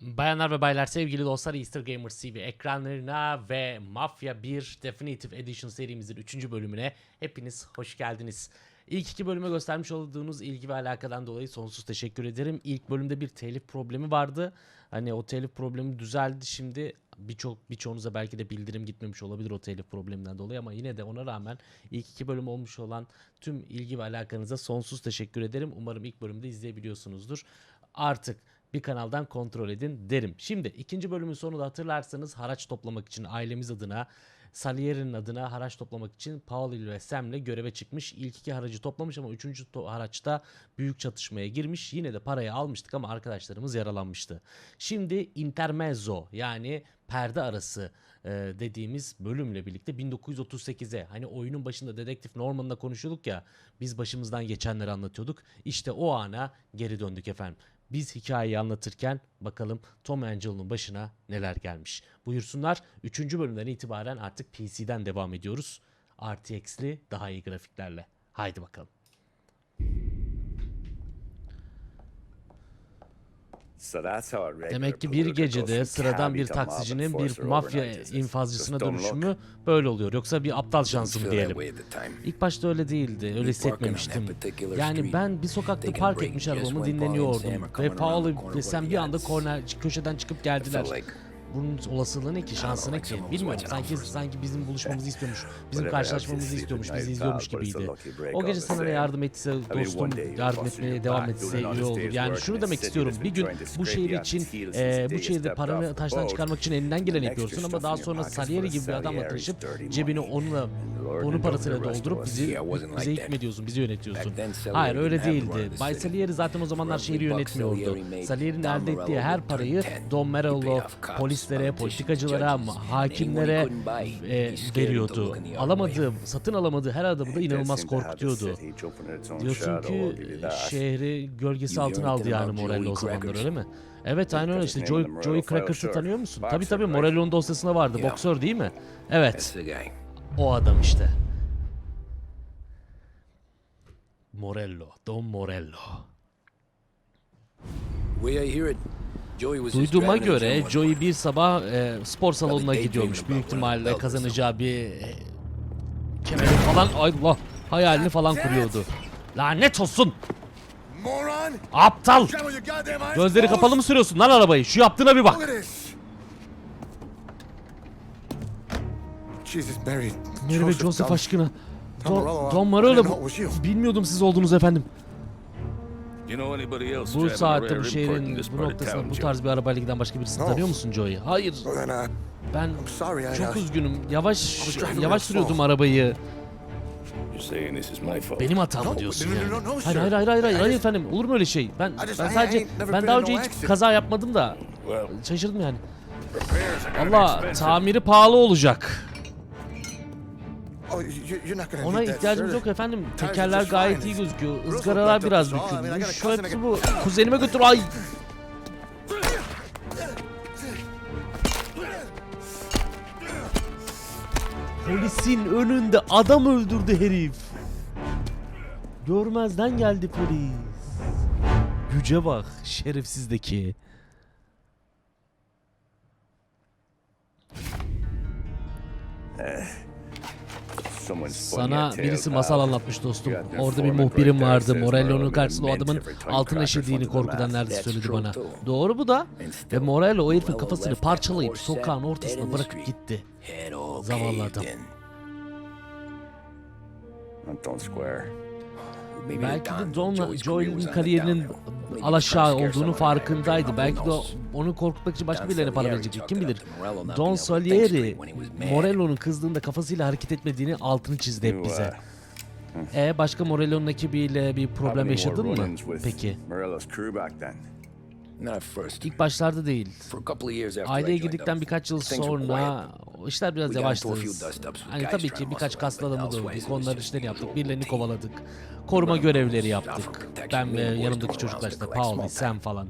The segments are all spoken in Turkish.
Bayanlar ve baylar, sevgili dostlar Easter Gamers TV ekranlarına ve Mafya 1 Definitive Edition serimizin 3. bölümüne hepiniz hoş geldiniz. İlk iki bölüme göstermiş olduğunuz ilgi ve alakadan dolayı sonsuz teşekkür ederim. İlk bölümde bir telif problemi vardı. Hani o telif problemi düzeldi şimdi. Birçok birçoğunuza belki de bildirim gitmemiş olabilir o telif probleminden dolayı ama yine de ona rağmen ilk iki bölüm olmuş olan tüm ilgi ve alakanıza sonsuz teşekkür ederim. Umarım ilk bölümde izleyebiliyorsunuzdur. Artık bir kanaldan kontrol edin derim. Şimdi ikinci bölümün sonunda hatırlarsanız haraç toplamak için ailemiz adına Salieri'nin adına haraç toplamak için Paul ve Sam'le göreve çıkmış. İlk iki haracı toplamış ama üçüncü to- haraçta büyük çatışmaya girmiş. Yine de parayı almıştık ama arkadaşlarımız yaralanmıştı. Şimdi intermezzo yani perde arası e, dediğimiz bölümle birlikte 1938'e hani oyunun başında dedektif Norman'la konuşuyorduk ya biz başımızdan geçenleri anlatıyorduk. İşte o ana geri döndük efendim. Biz hikayeyi anlatırken bakalım Tom Angelo'nun başına neler gelmiş. Buyursunlar 3. bölümden itibaren artık PC'den devam ediyoruz. RTX'li daha iyi grafiklerle. Haydi bakalım. Demek ki bir gecede sıradan bir taksicinin bir mafya infazcısına dönüşümü böyle oluyor. Yoksa bir aptal şansı mı diyelim. İlk başta öyle değildi. Öyle hissetmemiştim. Yani ben bir sokakta park etmiş arabamı dinleniyordum. Ve Paul ve sen bir anda korner köşeden çıkıp geldiler. Bunun olasılığı ne ki, şansı ne ki? Bilmiyorum. Sanki sanki bizim buluşmamızı istiyormuş. Bizim karşılaşmamızı istiyormuş, bizi izliyormuş gibiydi. O gece sana ne yardım etse dostum yardım etmeye devam etse iyi olur. Yani şunu demek istiyorum. Bir gün bu şehir için, e, bu şehirde paranı taştan çıkarmak için elinden geleni yapıyorsun ama daha sonra Salieri gibi bir adamla tanışıp cebini onunla onun parasıyla doldurup bizi bize hükmediyorsun, bizi yönetiyorsun. Hayır öyle değildi. Bay Salieri zaten o zamanlar şehri yönetmiyordu. Salieri'nin elde ettiği her parayı Don Merello, polislere, politikacılara, hakimlere e, veriyordu. Alamadığı, satın alamadığı her adamı da inanılmaz korkutuyordu. Diyorsun ki şehri gölgesi altına aldı yani Morello o zamanlar öyle mi? Evet aynen öyle işte Joey, Joey Crackers'ı tanıyor musun? Tabii tabii Morello'nun dosyasında vardı. Boksör değil mi? Evet. O adam işte. Morello, Don Morello. Duyduğuma göre Joey bir sabah e, spor salonuna gidiyormuş. Büyük ihtimalle kazanacağı bir e, kemeri falan Allah hayalini falan kuruyordu. Lanet olsun. Aptal. Gözleri kapalı mı sürüyorsun lan arabayı? Şu yaptığına bir bak. Mary. Ve Joseph aşkına. Tom was you. Bilmiyordum siz olduğunuz efendim. Bu saatte bu şehrin in this bu town, bu tarz bir arabayla giden başka birisini tanıyor musun Joey? Hayır. Uh, Ben çok I- üzgünüm. Yavaş yavaş sürüyordum arabayı. Benim hatam mı diyorsun yani? Hayır hayır hayır hayır hayır, hayır efendim. Olur mu öyle şey? Ben ben sadece ben daha önce hiç kaza yapmadım da şaşırdım yani. Allah tamiri pahalı olacak. Ona need that, ihtiyacımız yok efendim. Tekerler gayet iyi gözüküyor. Izgaralar biraz bükülmüş. Şu hepsi bu. Kuzenime götür. Ay. Polisin önünde adam öldürdü herif. Görmezden geldi polis. Güce bak şerefsizdeki. Spun Sana birisi masal anlatmış dostum. Orada bir muhbirim vardı. Morello'nun Morello karşısında o adamın altın eşediğini korkudan mouth. nerede That's söyledi bana. Doğru bu da. Ve Morello o herifin kafasını parçalayıp sokağın ortasına bırakıp gitti. Zavallı adam. Square. Belki de Don, Don Joey's career Joel'in kariyerinin alaşağı olduğunu farkındaydı. Belki de onu korkutmak için başka birilerine para verecekti. Kim bilir? Don Salieri. Morello'nun kızdığında kafasıyla hareket etmediğini altını çizdi hep bize. E başka Morello'nun ekibiyle bir problem yaşadın mı? Peki. İlk başlarda değil. Aileye girdikten birkaç yıl sonra. O işler biraz yavaştı. Hani tabii ki birkaç kaslı adamı dövdük. it was Onlar just işleri yaptık. Birilerini kovaladık. Koruma görevleri yaptık. Ben ve yanımdaki çocuklar işte Paul, Sam falan.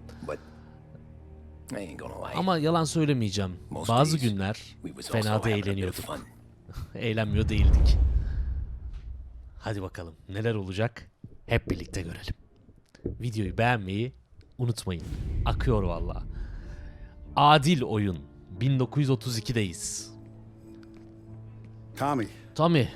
Ama yalan söylemeyeceğim. Bazı günler fena da eğleniyorduk. Eğlenmiyor değildik. Hadi bakalım neler olacak hep birlikte görelim. Videoyu beğenmeyi unutmayın. Akıyor valla. Adil oyun. 1932'deyiz. Tommy, Tommy,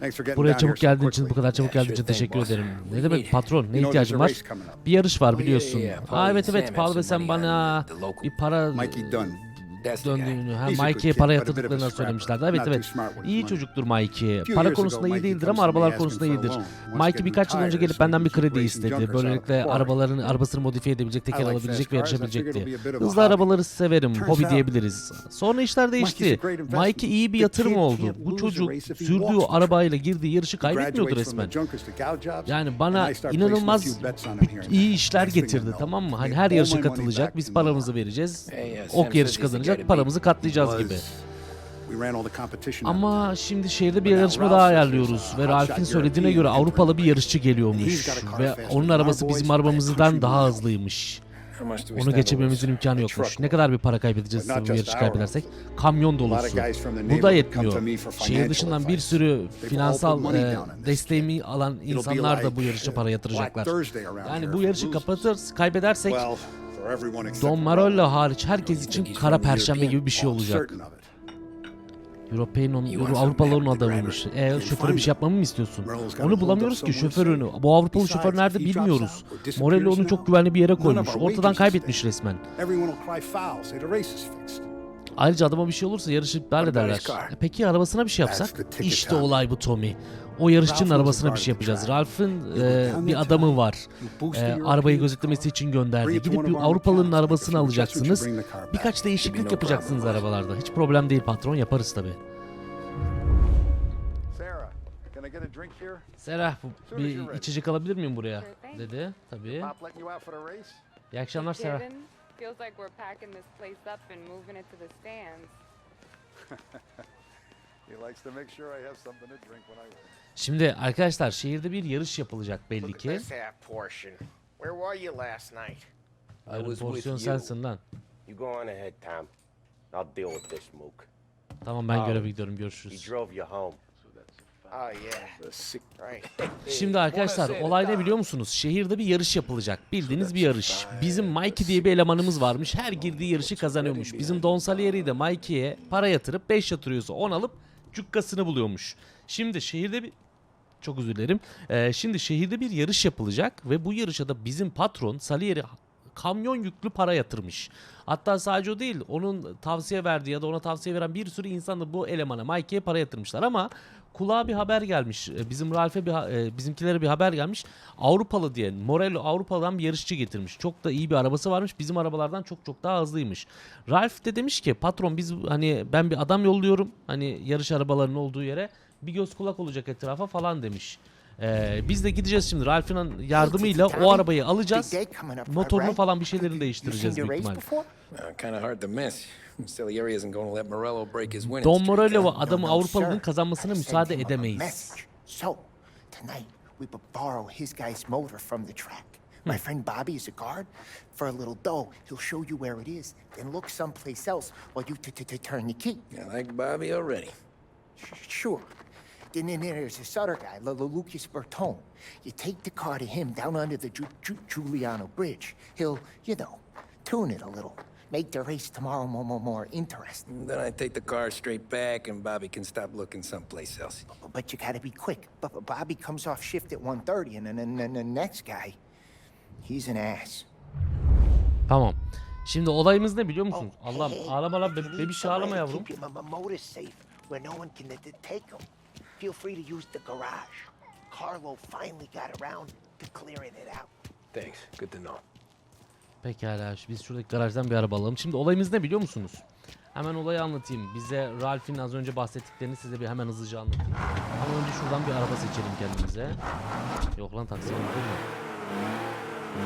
thanks for getting buraya down çabuk geldiğin için, bu kadar çabuk geldiğin için teşekkür ederim. Ne demek patron? Ne ihtiyacın var? race coming up. Bir yarış var biliyorsun. Aa, evet evet Paul ve sen bana local. bir para Döndüğünü, ha, Mikey'e para yatırdıklarını söylemişlerdi. Evet evet. İyi çocuktur Mikey. Para konusunda iyi değildir ama arabalar konusunda iyidir. Mikey birkaç yıl önce gelip benden bir kredi istedi. Böylelikle quarry. arabaların arabasını modifiye edebilecek, teker alabilecek ve yarışabilecekti. Hızlı arabaları severim, hobi diyebiliriz. Sonra işler değişti. Mikey iyi bir yatırım oldu. Bu çocuk sürdüğü arabayla girdiği yarışı kaybetmiyordu resmen. Yani bana inanılmaz iyi işler getirdi tamam mı? Hani her yarışa katılacak, biz paramızı vereceğiz. Ok yarışı kazanacak, to paramızı katlayacağız gibi. Ama şimdi şehirde bir yarışma daha ayarlıyoruz a ve Ralph'in söylediğine göre Avrupalı bir yarışçı geliyormuş ve onun arabası bizim arabamızdan daha hızlıymış. Onu geçememizin imkanı yokmuş. Ne kadar bir para kaybedeceğiz bu yarışı kaybedersek? Kamyon dolusu. Bu da yetmiyor. Şehir dışından bir sürü finansal e, desteğimi alan insanlar da bu yarışa uh, para yatıracaklar. Yani bu yarışı we lose. kapatır, kaybedersek Don Ralph. hariç herkes için kara perşembe gibi bir şey I'm olacak. European some Avrupalıların adamıymış. E, şoföre bir şey yapmamı mı istiyorsun? Onu bulamıyoruz ki şoförünü. Bu Avrupalı şoför nerede bilmiyoruz. Morello onu çok güvenli bir yere koymuş. Ortadan kaybetmiş resmen. Ayrıca adama bir şey olursa yarışı iptal ederler. E Peki arabasına bir şey yapsak? İşte olay bu Tommy. O yarışçının arabasına bir şey yapacağız. Ralph'ın e, bir adamı var. E, arabayı gözetlemesi için gönderdi. Gidip bir Avrupalı'nın arabasını alacaksınız. Birkaç değişiklik yapacaksınız arabalarda. Hiç problem değil patron yaparız tabi. Sarah, can I get a drink here? Serah bir içecek alabilir miyim buraya? Dedi tabii. İyi akşamlar Serah. Feels like we're packing this place up and moving it to the stands. He likes to make sure I have something to drink when I win. Şimdi arkadaşlar şehirde bir yarış yapılacak belli ki. Yarın porsiyon sensin lan. Tamam ben göreve gidiyorum He görüşürüz. Oh. Şimdi arkadaşlar olay ne biliyor musunuz? Şehirde bir yarış yapılacak. Bildiğiniz bir yarış. Bizim Mikey diye bir elemanımız varmış. Her girdiği yarışı kazanıyormuş. Bizim Don Salieri de Mikey'e para yatırıp 5 yatırıyorsa 10 alıp cukkasını buluyormuş. Şimdi şehirde bir çok özür dilerim. Ee, şimdi şehirde bir yarış yapılacak ve bu yarışa da bizim patron Salieri kamyon yüklü para yatırmış. Hatta sadece o değil, onun tavsiye verdiği ya da ona tavsiye veren bir sürü insan da bu elemana Mikey'e para yatırmışlar ama kulağa bir haber gelmiş. Ee, Bizim Ralph'e bir e, bizimkilere bir haber gelmiş. Avrupalı diye Morello Avrupa'dan bir yarışçı getirmiş. Çok da iyi bir arabası varmış. Bizim arabalardan çok çok daha hızlıymış. Ralph de demiş ki patron biz hani ben bir adam yolluyorum. Hani yarış arabalarının olduğu yere bir göz kulak olacak etrafa falan demiş. Ee, biz de gideceğiz şimdi Ralph'in yardımıyla o arabayı alacağız. Motorunu falan bir şeylerini değiştireceğiz büyük ihtimalle. Uh, Don Morello adamı Avrupalı'nın kazanmasına müsaade edemeyiz. So, tonight we will borrow his guy's motor from the track. My friend Bobby is a guard. For a little dough, he'll show you where it is, then look someplace else while you turn the key. I like Bobby already. Sure. Then, then there's this other guy, L- L- Lucas Bertone. You take the car to him down under the Ju- Ju- Giuliano Bridge. He'll, you know, tune it a little, make the race tomorrow more, more, more interesting. Then I take the car straight back, and Bobby can stop looking someplace else. But you gotta be quick. But but Bobby comes off shift at 1.30, and then and, then the next guy, he's an ass. Tamam. Şimdi olayımız ne biliyor musunuz? Oh, Allah'ım ağlama lan be- bebiş ağlama yavrum. Feel free to use the garage. Carlo finally got around to clearing it out. Thanks. Good to know. Pekala biz şuradaki garajdan bir araba alalım. Şimdi olayımız ne biliyor musunuz? Hemen olayı anlatayım. Bize Ralph'in az önce bahsettiklerini size bir hemen hızlıca anlatayım. Ama önce şuradan bir araba seçelim kendimize. Yok lan taksi değil mi?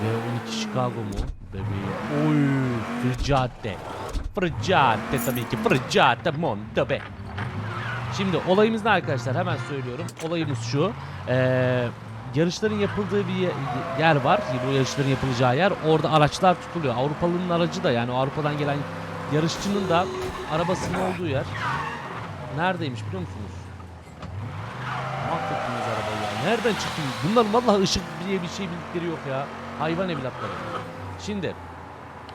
V12 Chicago mu? Bebeğim. Oy, Frigate. Frigate tabii ki. Frigate Monte Şimdi olayımız ne arkadaşlar? Hemen söylüyorum. Olayımız şu. Ee, yarışların yapıldığı bir ye- yer var. Bu yarışların yapılacağı yer. Orada araçlar tutuluyor. Avrupalı'nın aracı da yani Avrupa'dan gelen yarışçının da arabasının olduğu yer. Neredeymiş biliyor musunuz? Mahvettiniz arabayı ya. Nereden çıktı? Bunların vallahi ışık diye bir şey bildikleri yok ya. Hayvan evlatları. Şimdi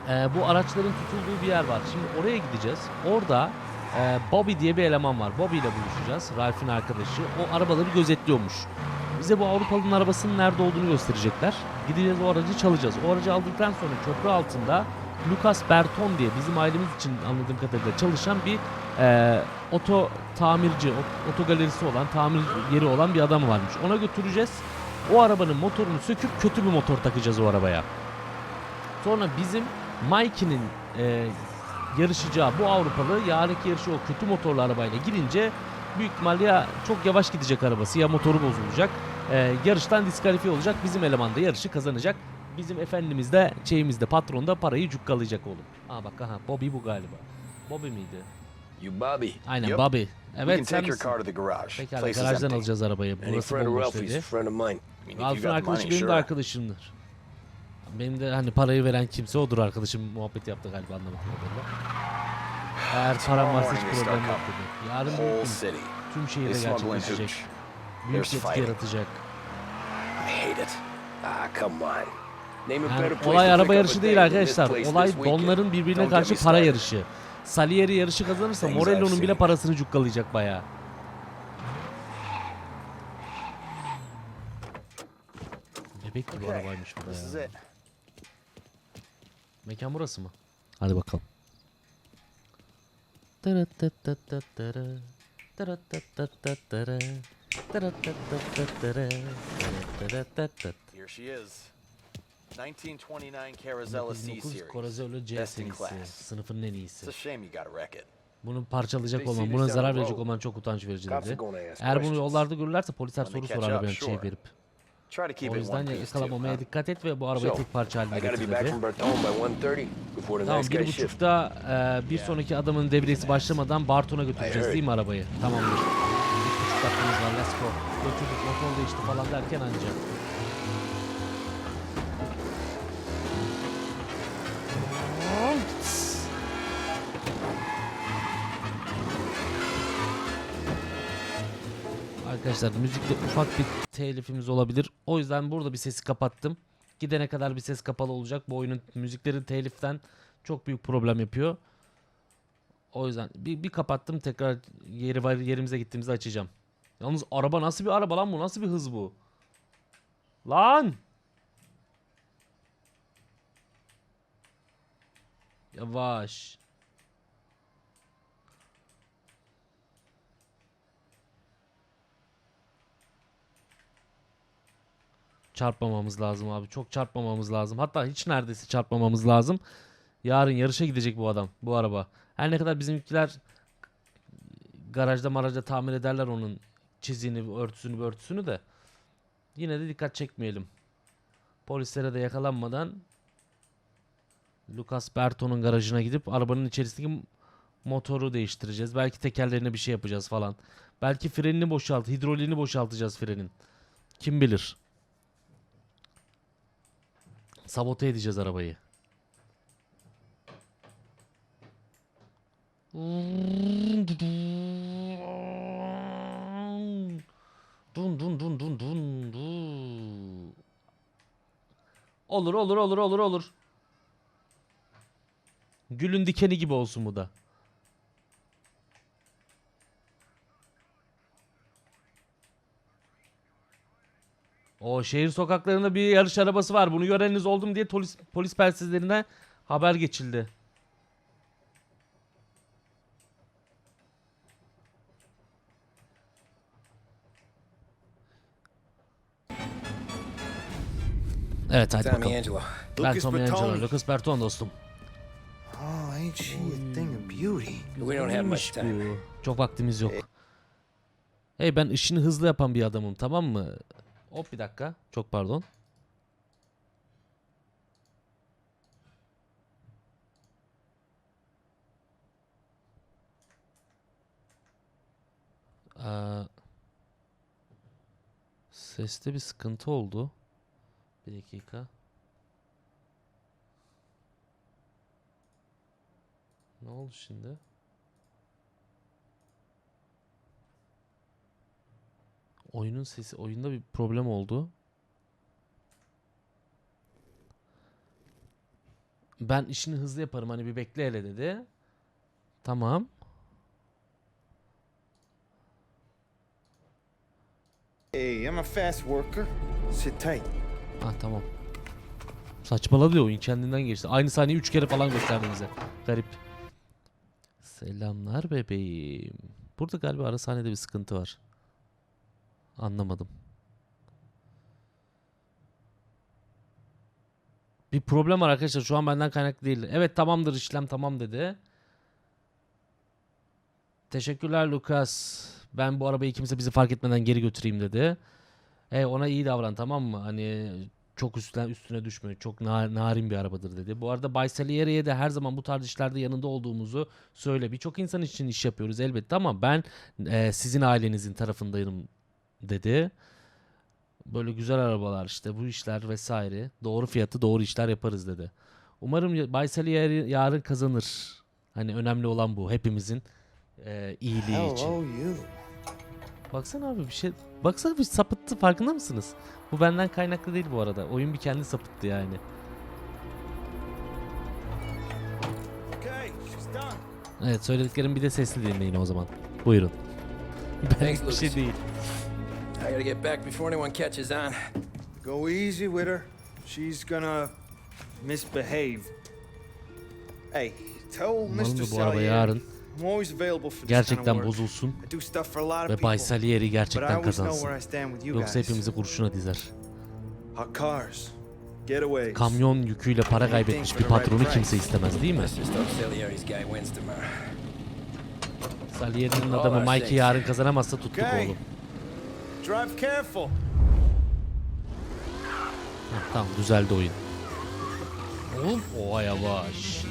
e, bu araçların tutulduğu bir yer var. Şimdi oraya gideceğiz. Orada e, Bobby diye bir eleman var. Bobby ile buluşacağız. Ralph'in arkadaşı. O arabaları gözetliyormuş. Bize bu Avrupalı'nın arabasının nerede olduğunu gösterecekler. Gideceğiz o aracı çalacağız. O aracı aldıktan sonra köprü altında Lucas Berton diye bizim ailemiz için anladığım kadarıyla çalışan bir e, oto tamirci, ot- oto galerisi olan, tamir yeri olan bir adam varmış. Ona götüreceğiz. O arabanın motorunu söküp kötü bir motor takacağız o arabaya. Sonra bizim Mikey'nin e, yarışacağı bu Avrupalı yarınki yarışı o kötü motorlu arabayla girince büyük ihtimalle ya çok yavaş gidecek arabası ya motoru bozulacak. E, yarıştan diskalifiye olacak. Bizim eleman da yarışı kazanacak. Bizim efendimiz de şeyimiz de patron da parayı cukkalayacak oğlum. Aa bak aha Bobby bu galiba. Bobby miydi? You Bobby? Aynen Yep. Bobby. can Evet sen take your misin? car to the garage. Pekala garajdan alacağız arabayı. Burası bomboş dedi. a friend of mine. I mean, if you Ralph'ın got the arkadaşı benim de arkadaşımdır. Benim de hani parayı veren kimse odur arkadaşım muhabbet yaptı galiba anlamadım kadarıyla. Eğer param varsa hiç problem yok dedi. Yarın gün tüm şehirde gerçekleşecek. Büyük etki yaratacak. Ah, Yani olay araba yarışı değil arkadaşlar. Olay donların birbirine karşı para yarışı. Salieri yarışı kazanırsa Morello'nun bile parasını cukkalayacak bayağı. Bebek gibi arabaymış bu ya. Mekan burası mı? Hadi bakalım. Here she is. 1929 Carazella C 1909 series. Corazolo C Best in serisi. class. Sınıfın en It's iyisi. a shame you gotta wreck it. Bunu parçalayacak olman, buna zarar verecek olman çok utanç verici dedi. Eğer bunu yollarda görürlerse polisler soru sorar up, arabanı sure. Try to keep O it yüzden one piece too. yakalamamaya huh? dikkat et ve bu arabayı So, tek parça haline I gotta getir be back dedi. from Bertone by 1.30 before the Tamam next bir buçukta e, bir sonraki adamın devresi başlamadan Barton'a götüreceğiz değil mi arabayı? Tamamdır. Bir buçuk dakikamız var let's go. Götürdük motor değişti falan derken anca. Arkadaşlar müzikte ufak bir telifimiz olabilir. O yüzden burada bir sesi kapattım. Gidene kadar bir ses kapalı olacak. Bu oyunun müzikleri teliften çok büyük problem yapıyor. O yüzden bir, bir kapattım tekrar yeri var yerimize gittiğimizde açacağım. Yalnız araba nasıl bir araba lan bu? Nasıl bir hız bu? Lan! Yavaş. Çarpmamamız lazım abi. Çok çarpmamamız lazım. Hatta hiç neredeyse çarpmamamız lazım. Yarın yarışa gidecek bu adam, bu araba. Her ne kadar bizimkiler garajda marajda tamir ederler onun çizini, örtüsünü, örtüsünü de yine de dikkat çekmeyelim. Polislere de yakalanmadan Lucas Berto'nun garajına gidip arabanın içerisindeki motoru değiştireceğiz. Belki tekerlerine bir şey yapacağız falan. Belki frenini boşalt, hidroliğini boşaltacağız frenin. Kim bilir. Sabote edeceğiz arabayı. Dun dun dun dun dun dun. Olur olur olur olur olur. Gülün dikeni gibi olsun bu da. O şehir sokaklarında bir yarış arabası var. Bunu göreniniz oldum diye polis polis persizlerine haber geçildi. Evet hadi bakalım. Ben Lucas Tommy Angelo, Bertone. Lucas Berton dostum. Oh, ain't she a thing of beauty? We don't have much Neymiş time. bu? Çok vaktimiz yok. Hey ben işini hızlı yapan bir adamım tamam mı? Hop bir dakika. Çok pardon. Aa, seste bir sıkıntı oldu. Bir dakika. Ne oldu şimdi? Oyunun sesi, oyunda bir problem oldu. Ben işini hızlı yaparım hani bir bekle hele dedi. Tamam. Hey, I'm a fast worker. Sit tight. Ha tamam. Saçmaladı ya oyun kendinden geçti. Aynı sahneyi 3 kere falan gösterdi bize. Garip. Selamlar bebeğim. Burada galiba ara sahnede bir sıkıntı var. Anlamadım. Bir problem var arkadaşlar. Şu an benden kaynaklı değil. Evet tamamdır işlem tamam dedi. Teşekkürler Lucas. Ben bu arabayı kimse bizi fark etmeden geri götüreyim dedi. E ona iyi davran tamam mı? Hani çok üstüne üstüne düşme. Çok na- narin bir arabadır dedi. Bu arada Bay Salieri'ye de her zaman bu tarz işlerde yanında olduğumuzu söyle. Birçok insan için iş yapıyoruz elbette ama ben e, sizin ailenizin tarafındayım dedi. Böyle güzel arabalar işte bu işler vesaire. Doğru fiyatı doğru işler yaparız dedi. Umarım ya- Bay Salieri yarın kazanır. Hani önemli olan bu hepimizin e, iyiliği için. Baksana abi bir şey... Baksana bir sapıttı farkında mısınız? Bu benden kaynaklı değil bu arada. Oyun bir kendi sapıttı yani. Evet söylediklerim bir de sesli dinleyin o zaman. Buyurun. Ben bir şey değil. I gotta get back before anyone catches on. Go easy with her. She's gonna misbehave. Hey, tell Umarım Mr. da bu araba Salieri yarın I'm always available for this kind of gerçekten work. bozulsun I do stuff for a lot of ve people. Bay Salieri but I gerçekten always know kazansın. where I stand with you Yoksa guys. hepimizi kurşuna dizer. Our cars, getaways. Kamyon yüküyle para kaybetmiş bir patronu kimse istemez değil mi? Let's just hope Salieri's guy wins tomorrow. Salieri'nin adamı sakes. yarın kazanamazsa tuttuk Okay. oğlum. Drive careful. Tamam düzeldi oyun. Oğlum oha yavaş.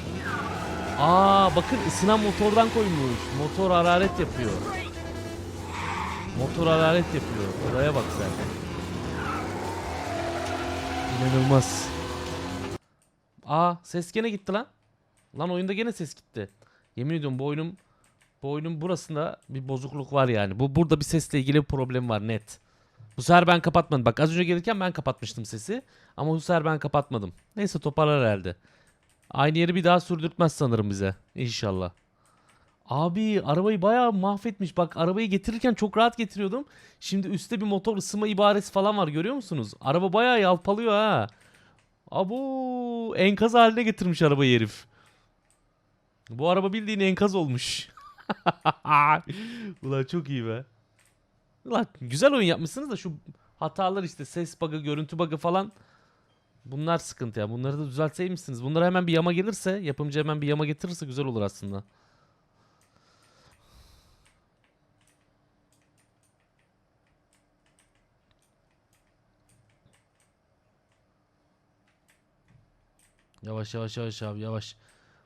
Aa bakın ısınan motordan koymuş. Motor hararet yapıyor. Motor hararet yapıyor. Olaya bak sen. İnanılmaz. Aa ses gene gitti lan. Lan oyunda gene ses gitti. Yemin ediyorum bu oyunun bu oyunun burasında bir bozukluk var yani. Bu burada bir sesle ilgili bir problem var net. Bu sefer ben kapatmadım. Bak az önce gelirken ben kapatmıştım sesi. Ama bu sefer ben kapatmadım. Neyse toparlar herhalde. Aynı yeri bir daha sürdürtmez sanırım bize. İnşallah. Abi arabayı bayağı mahvetmiş. Bak arabayı getirirken çok rahat getiriyordum. Şimdi üstte bir motor ısınma ibaresi falan var görüyor musunuz? Araba bayağı yalpalıyor ha. Abo enkaz haline getirmiş arabayı herif. Bu araba bildiğin enkaz olmuş. Ulan çok iyi be. Ulan güzel oyun yapmışsınız da şu hatalar işte ses bug'ı, görüntü bug'ı falan bunlar sıkıntı ya. Bunları da düzeltseymişsiniz. Bunlara hemen bir yama gelirse, yapımcı hemen bir yama getirirse güzel olur aslında. Yavaş yavaş yavaş abi yavaş.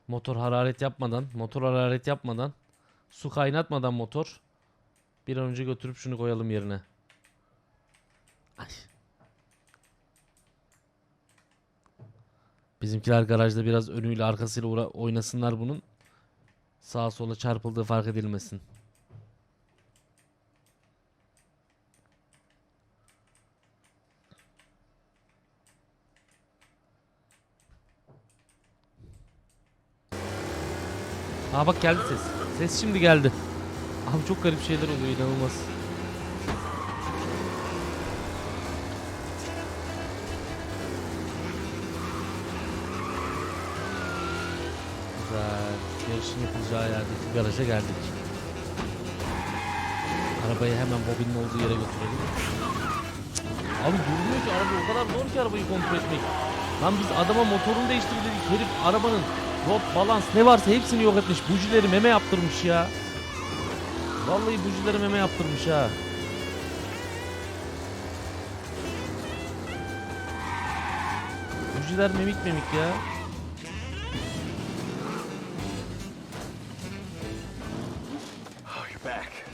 Motor hararet yapmadan, motor hararet yapmadan, su kaynatmadan motor. Bir an önce götürüp şunu koyalım yerine. Ay. Bizimkiler garajda biraz önüyle arkasıyla oynasınlar bunun. Sağa sola çarpıldığı fark edilmesin. Aa bak geldi ses. Ses şimdi geldi. Abi çok garip şeyler oluyor inanılmaz. Güzel. Yarışın yapılacağı yerdeki garaja geldik. Arabayı hemen bobinin olduğu yere götürelim. Abi durmuyor ki araba o kadar zor ki arabayı kontrol etmek. Lan biz adama motorunu değiştir dedik. Herif arabanın rot, balans ne varsa hepsini yok etmiş. Bujileri meme yaptırmış ya. Vallahi bujileri meme yaptırmış ha. Bujiler memik memik ya.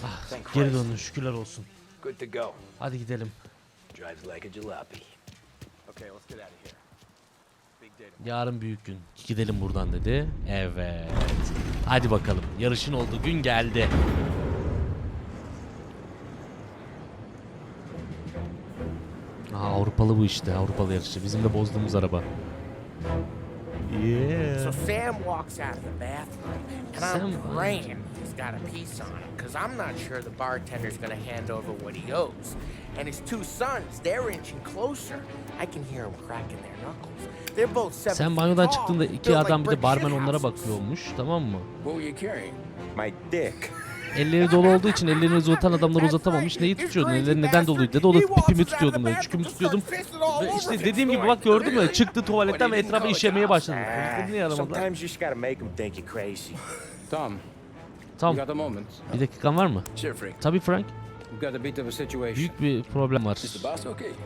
Oh. Thank Geri döndün şükürler olsun. Hadi gidelim. Drives like a jalopy. Okay, let's get out of here. Yarın büyük gün. Gidelim buradan dedi. Evet. Hadi bakalım. Yarışın olduğu gün geldi. Aha Avrupalı bu işte. Avrupalı yarışı. Bizim de bozduğumuz araba. Yeah. So Sam walks out of the bathroom, and I'm Sam- praying got a piece on him, because I'm not sure the bartender's gonna hand over what he owes. And his two sons, they're inching closer. I can hear them cracking their knuckles. They're both seven Sen banyodan çıktığında iki adam bir de shit onlara bakıyormuş tamam mı? What were you carrying? My dick. Elleri dolu olduğu için ellerini uzatan adamlar uzatamamış. Neyi tutuyordun? Elleri neden doluydu dedi. O da pipimi tutuyordum dedi. Çükümü tutuyordum. Ve işte dediğim gibi bak gördün mü? Çıktı tuvaletten ve etrafa işemeye başladı. Polisler niye aramadılar? Sometimes you just gotta make them think you're crazy. Tom, you Tamam. got a moment? Bir dakikan var mı? Sure, Frank. Tabii Frank. Büyük bir problem var.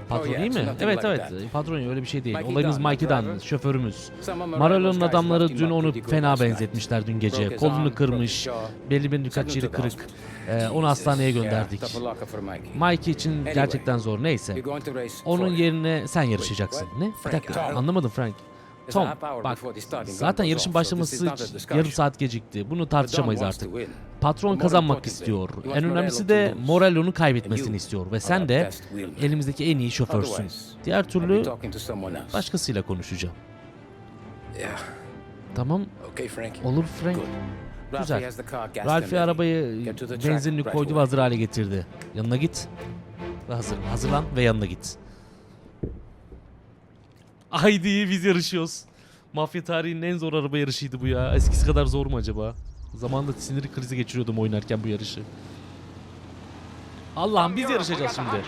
Patron oh, it's mi? Evet evet. Patron öyle bir şey değil. Olayımız Mikey. Dunn, şoförümüz. Maralo'nun adamları dün onu fena benzetmişler dün gece. Kolunu kırmış. bir birkaç yeri kırık. Ee, onu hastaneye gönderdik. Mikey. İçin gerçekten zor. Neyse. Onun yerine sen yarışacaksın. Ne? Bir dakika anlamadım Frank. Tom bak zaten yarışın başlaması yarım saat gecikti. Bunu tartışamayız artık. Patron kazanmak istiyor. En önemlisi de And kaybetmesini istiyor. Ve sen de elimizdeki en iyi şoförsün. Diğer türlü başkasıyla konuşacağım. Tamam olur Frank. Güzel. Ralphie arabayı benzinli koydu ve hazır hale getirdi. Yanına git. Hazır, hazırlan ve yanına git. Haydi biz yarışıyoruz. Mafya tarihinin en zor araba yarışıydı bu ya. Eskisi kadar zor mu acaba? Zamanında sinir krizi geçiriyordum oynarken bu yarışı. Allah'ım biz yarışacağız şimdi.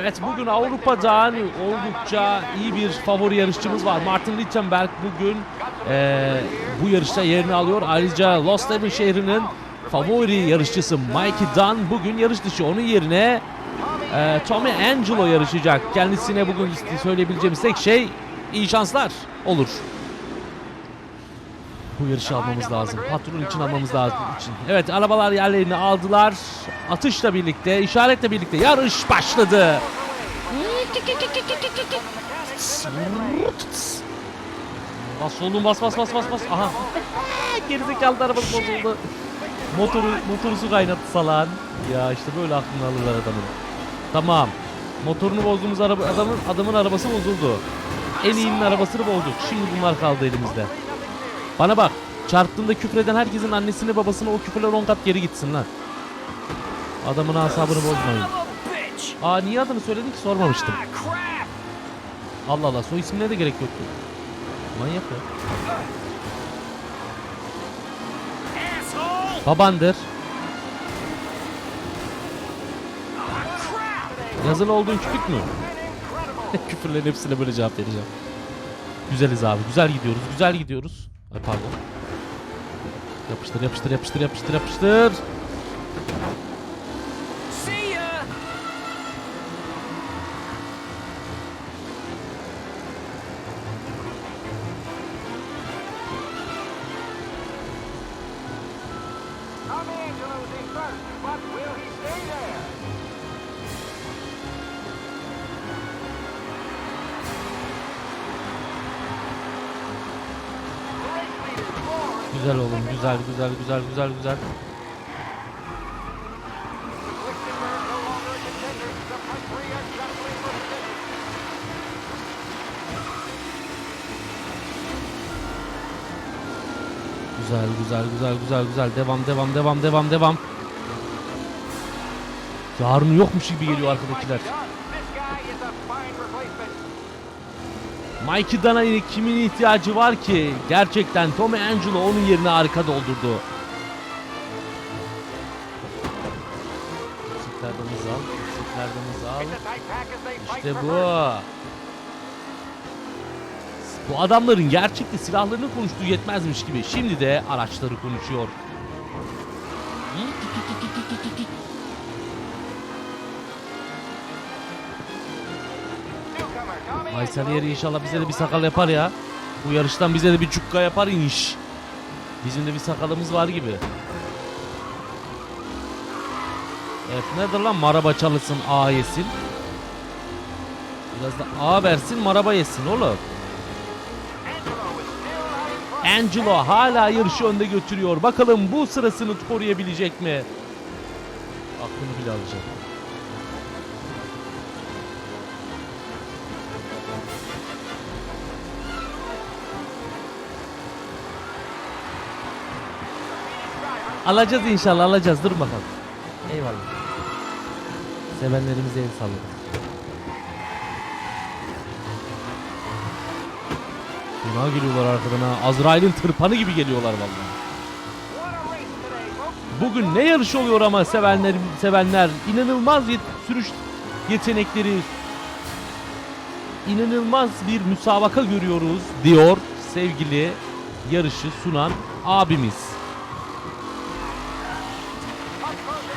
Evet bugün Avrupa'dan oldukça iyi bir favori yarışçımız var. Martin Lichtenberg bugün eee, bu yarışta yerini alıyor. Ayrıca Lost Haven şehrinin favori yarışçısı Mikey Dunn bugün yarış dışı. Onun yerine eee, Tommy Angelo yarışacak. Kendisine bugün söyleyebileceğimiz tek şey iyi şanslar olur. Bu yarışı almamız lazım. Patron için almamız lazım için. Evet arabalar yerlerini aldılar. Atışla birlikte, işaretle birlikte yarış başladı. Bas oğlum bas bas bas bas bas. Aha. Gerizekalı arabası bozuldu. Motoru, motoru su kaynattı salan. Ya işte böyle aklını alırlar adamın. Tamam. Motorunu bozduğumuz araba, adamın adamın arabası bozuldu. En iyinin arabasını bozduk. Şimdi bunlar kaldı elimizde. Bana bak. Çarptığında küfreden herkesin annesini babasını o küfürler 10 kat geri gitsin lan. Adamın asabını bozmayın. Aa niye adını söyledin ki sormamıştım. Allah Allah soy ismine de gerek yoktu. Manyak ya. Babandır. Yazılı olduğun küçük mü? Küfürlerin hepsine böyle cevap vereceğim. Güzeliz abi. Güzel gidiyoruz. Güzel gidiyoruz. Ay pardon. Yapıştır yapıştır yapıştır yapıştır yapıştır. Güzel oğlum güzel güzel güzel güzel güzel. Güzel güzel güzel güzel güzel devam devam devam devam devam. Yarın yokmuş gibi geliyor arkadakiler. Mikey Duna'ya kimin ihtiyacı var ki? Gerçekten Tommy Angelo onun yerine harika doldurdu. Hız al. Hız al. İşte bu. Bu adamların gerçekte silahlarını konuştuğu yetmezmiş gibi. Şimdi de araçları konuşuyor. Aysel yeri inşallah bize de bir sakal yapar ya. Bu yarıştan bize de bir cukka yapar inş. Bizim de bir sakalımız var gibi. Evet nedir lan maraba çalışsın A yesin. Biraz da A versin maraba yesin oğlum. Angelo hala yarışı önde götürüyor. Bakalım bu sırasını koruyabilecek mi? Aklını bile alacak. Alacağız inşallah alacağız. Dur bakalım. Eyvallah. Sevenlerimize el salladık. Fena geliyorlar arkadan ha. Azrail'in tırpanı gibi geliyorlar vallahi. Bugün ne yarışı oluyor ama sevenler sevenler inanılmaz yet- sürüş yetenekleri inanılmaz bir müsabaka görüyoruz diyor sevgili yarışı sunan abimiz.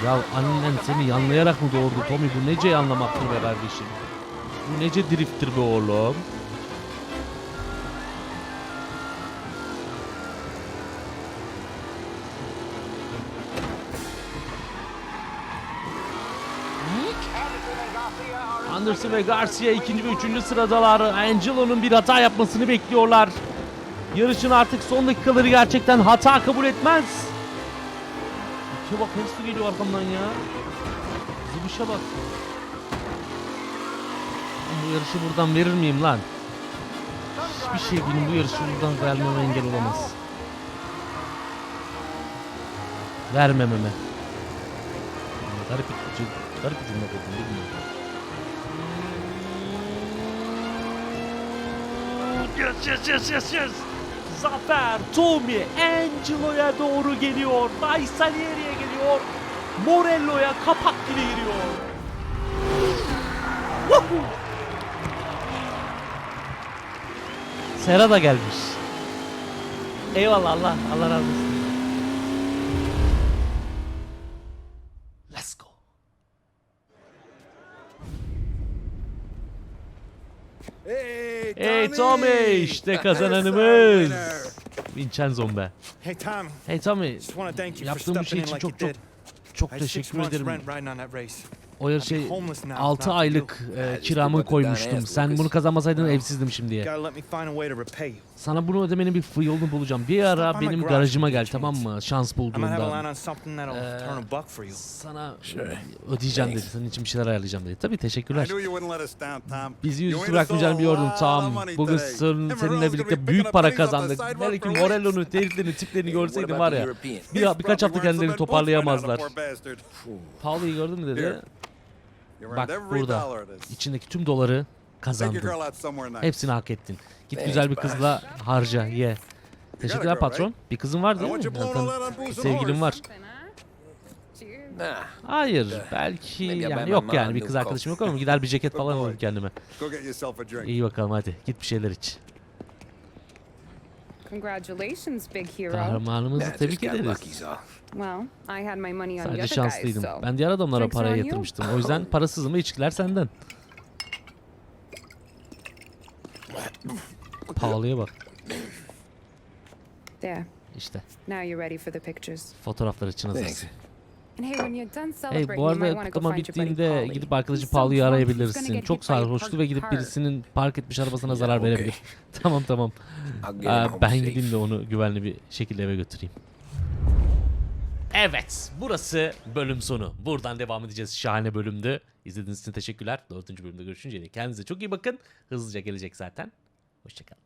Ya annen seni yanlayarak mı doğurdu Tommy bu nece yanlamaktır be kardeşim. Bu nece drifttir be oğlum. Anderson ve Garcia ikinci ve üçüncü sıradalar. Angelo'nun bir hata yapmasını bekliyorlar. Yarışın artık son dakikaları gerçekten hata kabul etmez. İki bak hepsi geliyor arkamdan ya. Zıbışa bak. Ben Bu yarışı buradan verir miyim lan? Hiçbir şey benim bu yarışı buradan vermeme engel olamaz. Vermememe. Garip bir, garip bir cümle kurdum bilmiyorum. Yes yes yes yes yes. Zafer, Tommy, Angelo'ya doğru geliyor. Bay Salieri'ye geliyor. Morello'ya kapak gibi giriyor. Woohoo! Sera da gelmiş. Eyvallah Allah Allah razı olsun. Tommy işte kazananımız. Vincenzo be. Hey, Tom. Hey Tommy yaptığım bir şey için çok çok çok teşekkür ederim. O now, 6 not aylık e, kiramı koymuştum. Sen bunu kazanmasaydın evsizdim şimdiye. Sana bunu ödemenin bir yolunu bulacağım. Bir ara benim garajıma gel tamam mı? Şans bulduğunda. Ee. Sana Sure. ödeyeceğim dedi. Senin için bir şeyler ayarlayacağım dedi. Tabii teşekkürler. Bizi us bırakmayacağını biliyordum Tom. Bugün seninle birlikte büyük para kazandık. for weeks. Morello'nun heriflerini tiplerini görseydin var ya. Bir, birkaç hafta kendilerini toparlayamazlar. Pahalı'yı gördün mü dedi. Bak burada. İçindeki tüm doları kazandın. Hepsini hak ettin. Git Thanks, güzel bir boss. kızla harca ye. Teşekkürler patron. Bir kızın var değil mi? sevgilim var. Hayır belki yani yok yani bir kız arkadaşım yok ama gider bir ceket falan alırım kendime. İyi bakalım hadi git bir şeyler iç. Congratulations, big hero. Kahramanımızı tebrik ederiz. lucky's all. Well, I had my money on the Sadece other guys, şanslıydım. so. Ben diğer adamlara parayı yatırmıştım. O yüzden parasızım içkiler senden. Pahalıya bak. There. İşte Now you're ready for the pictures. fotoğraflar için hazırsın. Hey, when you're done Hey celebrating, bu arada want to go kutlama bittiğinde gidip arkadaşı Paulu'yu arayabilirsin. Çok sarhoştu ve gidip parked car. birisinin park etmiş arabasına zarar verebilir. tamam tamam. Aa, ben gideyim de onu güvenli bir şekilde eve götüreyim. Evet, burası bölüm sonu. Buradan devam edeceğiz. Şahane bölümdü. İzlediğiniz için teşekkürler. Dördüncü bölümde görüşünceye dek kendinize çok iyi bakın. Hızlıca gelecek zaten. Hoşçakalın.